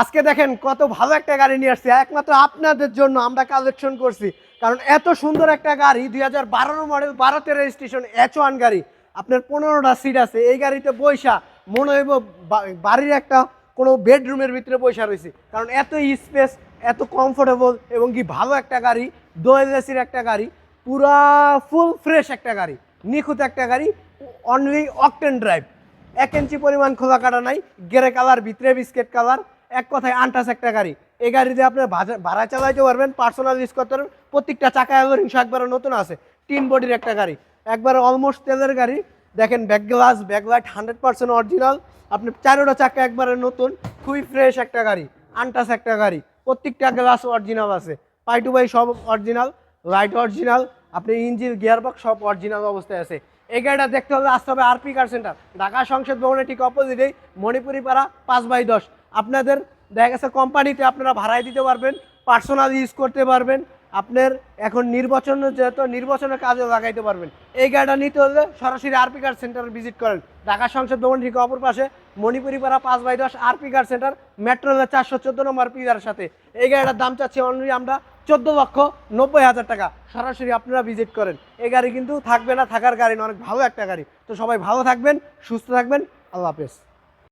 আজকে দেখেন কত ভালো একটা গাড়ি নিয়ে আসছি। একমাত্র আপনাদের জন্য আমরা কালেকশন করছি। কারণ এত সুন্দর একটা গাড়ি, দুই হাজার বারো মডেল বারোতে রেজিস্ট্রেশন এইচ ওয়ান গাড়ি। আপনার পনেরোটা সিট আছে। এই গাড়িতে বৈশা মনে হইব বাড়ির একটা কোনো বেডরুমের ভিতরে বৈশা রয়েছে। কারণ এত স্পেস এত কমফোর্টেবল এবং কি ভালো একটা গাড়ি দোয়েল এসির একটা গাড়ি, পুরা ফুল ফ্রেশ একটা গাড়ি, নিখুঁত একটা গাড়ি অনলি অকটেন ড্রাইভ এক ইঞ্চি পরিমাণ খোলা কাটা নাই গেরে কালার ভিতরে বিস্কেট কালার এক কথায় আনটাস একটা গাড়ি। এই গাড়িতে আপনি ভাজা- ভাড়া চালাইতে পারবেন পার্সোনাল ইউজ করতে পারবেন। প্রত্যেকটা চাকা হিংসা একবারে নতুন আছে। তিন বডির একটা গাড়ি। একবারে অলমোস্ট তেলের গাড়ি। দেখেন back glass back light hundred percent original আপনি চারোটা চাকা একবারে নতুন, খুবই ফ্রেশ একটা গাড়ি, আনটাস একটা গাড়ি। প্রত্যেকটা গ্লাস অরিজিনাল আছে। পাই টু পাই সব অরিজিনাল লাইট অরিজিনাল আপনি ইঞ্জিন গিয়ারবক্স সব অরিজিনাল অবস্থায় আছে। এই গাড়িটা দেখতে হলে আসতে হবে আরপি কার সেন্টার ঢাকা সংসদ ভবনের ঠিক অপোজিটেই মণিপুরি পাড়া পাঁচ বাই দশ। আপনাদের দেখা গেছে কোম্পানিতে আপনারা ভাড়ায় দিতে পারবেন পার্সোনাল ইউজ করতে পারবেন, আপনার এখন নির্বাচন যেহেতু নির্বাচনের কাজে লাগাইতে পারবেন। এই গাড়িটা নিতে হলে সরাসরি আরপি কার সেন্টার ভিজিট করেন। ঢাকা সংসদ ভবন ঠিক অপর পাশে মণিপুরি পাড়া পাঁচ বাই দশ আরপি কার সেন্টার মেট্রো রেলের চারশো চোদ্দ নম্বর পিলার সাথে। এই গাড়িটার দাম চাচ্ছি অনলি আমরা চোদ্দ লক্ষ নব্বই হাজার টাকা। সরাসরি আপনারা ভিজিট করেন। এই গাড়ি কিন্তু থাকবে না, থাকার গাড়ি অনেক ভালো একটা গাড়ি। তো সবাই ভালো থাকবেন, সুস্থ থাকবেন। আল্লাহ হাফেজ।